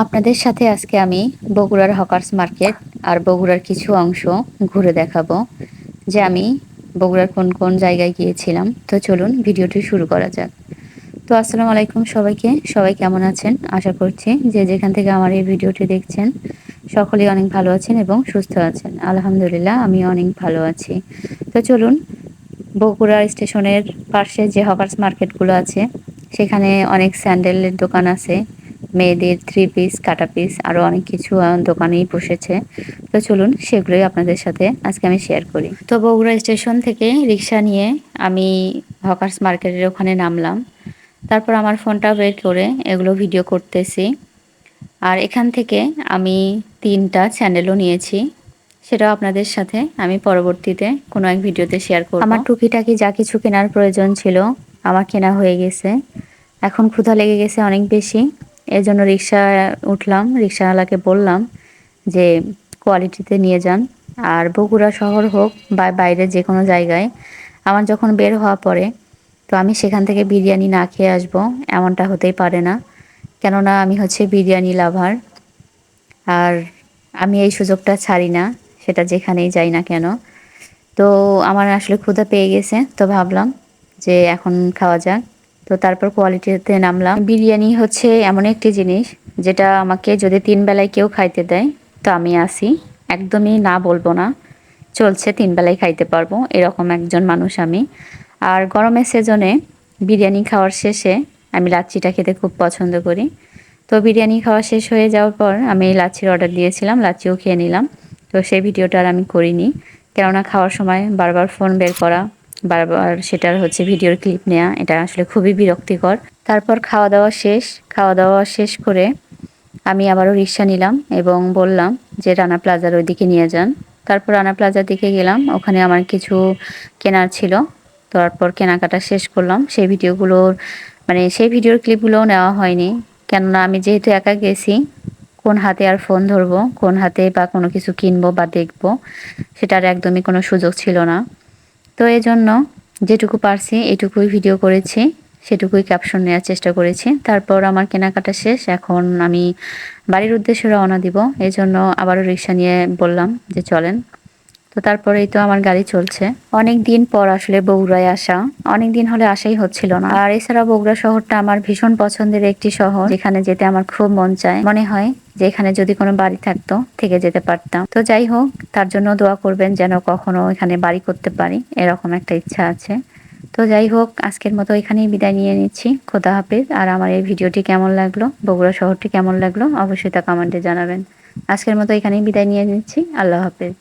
আপনাদের সাথে আজকে আমি বগুড়ার হকার্স মার্কেট আর বগুড়ার কিছু অংশ ঘুরে দেখাবো, যে আমি বগুড়ার কোন কোন জায়গায় গিয়েছিলাম। তো চলুন ভিডিওটি শুরু করা যাক। তো আসসালামু আলাইকুম সবাইকে। সবাই কেমন আছেন? আশা করছি যে যেখান থেকে আমার এই ভিডিওটি দেখছেন, সকলেই অনেক ভালো আছেন এবং সুস্থ আছেন। আলহামদুলিল্লাহ আমি অনেক ভালো আছি। তো চলুন, বগুড়া স্টেশনের পাশে যে হকার্স মার্কেটগুলো আছে, সেখানে অনেক স্যান্ডেলের দোকান আছে। মেয়েদের থ্রি পিস কাটা পিস আরও অনেক কিছু দোকানেই বসেছে। তো চলুন, সেগুলোই আপনাদের সাথে আজকে আমি শেয়ার করি। তো বগুড়া স্টেশন থেকে রিক্সা নিয়ে আমি হকার্স মার্কেটের ওখানে নামলাম। তারপর আমার ফোনটা বের করে এগুলো ভিডিও করতেছি। আর এখান থেকে আমি তিনটা চ্যানেলও নিয়েছি। সেটাও আপনাদের সাথে আমি পরবর্তীতে কোনো এক ভিডিওতে শেয়ার করব। আমার টুকিটাকি যা কিছু কেনার প্রয়োজন ছিল, আমার কেনা হয়ে গেছে। এখন ক্ষুধা লেগে গেছে অনেক বেশি। এর জন্য রিক্সা উঠলাম, রিক্সাওয়ালাকে বললাম যে কোয়ালিটিতে নিয়ে যান। আর বগুড়া শহর হোক বা বাইরে যে কোনো জায়গায়, আমার যখন বের হওয়া পরে, তো আমি সেখান থেকে বিরিয়ানি না খেয়ে আসব, এমনটা হতেই পারে না। কেননা আমি হচ্ছে বিরিয়ানি লাভার। আর আমি এই সুযোগটা ছাড়ি না, সেটা যেখানেই যাই না কেন। তো আমার আসলে ক্ষুধা পেয়ে গেছে, তো ভাবলাম যে এখন খাওয়া যাক। তো তারপর কোয়ালিটিতে নামলাম। বিরিয়ানি হচ্ছে এমন একটি জিনিস, যেটা আমাকে যদি তিন বেলায় কেউ খাইতে দেয়, তো আমি আসি। একদমই না বলব না, চলছে তিন বেলায় খাইতে পারব, এরকম একজন মানুষ আমি। আর গরমের সেজনে বিরিয়ানি খাওয়ার শেষে আমি লাচ্ছিটা খেতে খুব পছন্দ করি। তো বিরিয়ানি খাওয়া শেষ হয়ে যাওয়ার পর আমি লাচ্ছির অর্ডার দিয়েছিলাম, লাচ্ছিও খেয়ে নিলাম। তো সেই ভিডিওটা আর আমি করিনি, কেননা খাওয়ার সময় বারবার ফোন বের করা বারবার সেটার হচ্ছে ভিডিওর ক্লিপ নেওয়া এটা আসলে খুবই বিরক্তিকর। তারপর খাওয়া দাওয়া শেষ, খাওয়া দাওয়া শেষ করে আমি আবারও রিক্সা নিলাম এবং বললাম যে রানা প্লাজার ওই দিকে নিয়ে যান। তারপর রানা প্লাজার দিকে গেলাম, ওখানে আমার কিছু কেনার ছিল। তারপর কেনাকাটা শেষ করলাম। সেই ভিডিওগুলোর মানে সেই ভিডিওর ক্লিপগুলোও নেওয়া হয়নি। কেননা আমি যেহেতু একা গেছি, কোন হাতে আর ফোন ধরবো, কোন হাতে বা কোনো কিছু কিনবো বা দেখব, সেটার একদমই কোনো সুযোগ ছিল না। তো এই জন্য যেটুকু পারছি, এটুকুই ভিডিও করেছি, সেটুকুই ক্যাপশন নেওয়ার চেষ্টা করেছি। তারপর আমার কেনাকাটা শেষ, এখন আমি বাড়ির উদ্দেশ্যে রওনা দিব। এই জন্য আবারও রিক্সা নিয়ে বললাম যে চলেন। তো তারপরেই তো আমার গাড়ি চলছে। অনেক দিন পর আসলে বগুড়ায় আসা। অনেক দিন হলে আসাই হচ্ছিল না। আর এছাড়া বগুড়া শহরটা আমার ভীষণ পছন্দের একটি শহর। যেখানে যেতে আমার খুব মন চায়। মনে হয় যে এখানে যদি কোনো বাড়ি থাকতো, থেকে যেতে পারতাম। তো যাই হোক, তার জন্য দোয়া করবেন যেন কখনো এখানে বাড়ি করতে পারি। এরকম একটা ইচ্ছা আছে। তো যাই হোক, আজকের মতো এখানেই বিদায় নিয়ে নিচ্ছি। খোদা হাফেজ। আর আমার এই ভিডিওটি কেমন লাগল, বগুড়া শহরটি কেমন লাগল, অবশ্যই তা কমেন্টে জানাবেন। আজকের মতো এখানেই বিদায় নিয়ে নিচ্ছি। আল্লাহ হাফেজ।